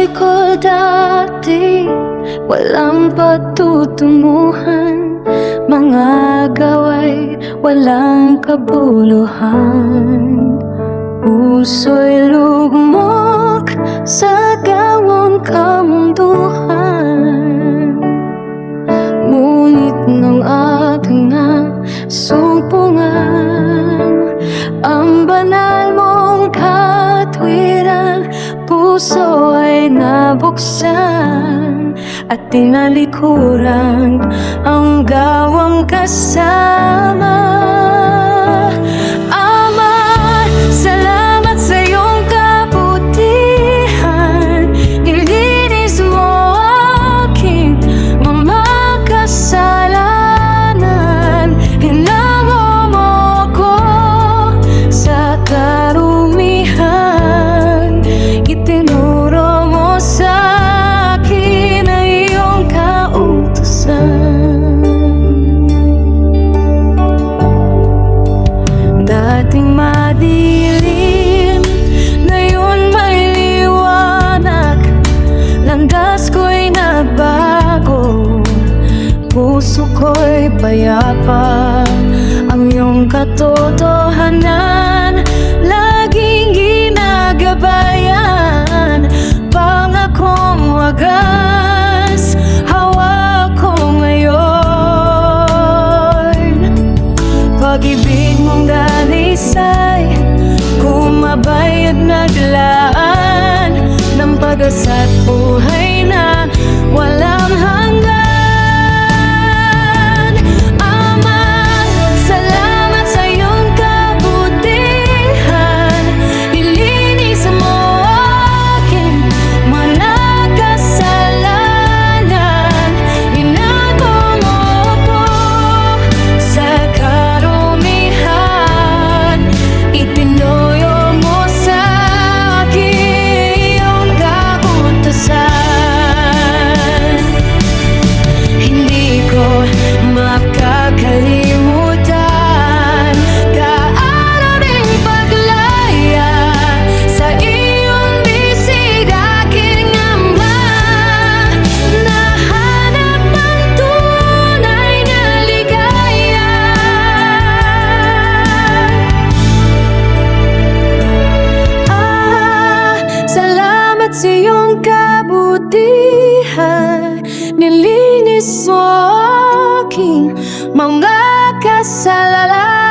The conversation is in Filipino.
buhay ko dati Walang patutunguhan Mga gaway walang kabuluhan. Puso'y lugmok sa gawang kamunduhan. Ngunit ng ating nasumpungan Puso ay nabuksan At tinalikuran Ang gawang kasama payapa Ang iyong katotohanan. Laging ginagabayan Pangakong wagas Hawak ko ngayon. Pag-ibig mong danisay Kumabay at naglaan sa iyong kabutihan Nilinis mo aking mga kasalanan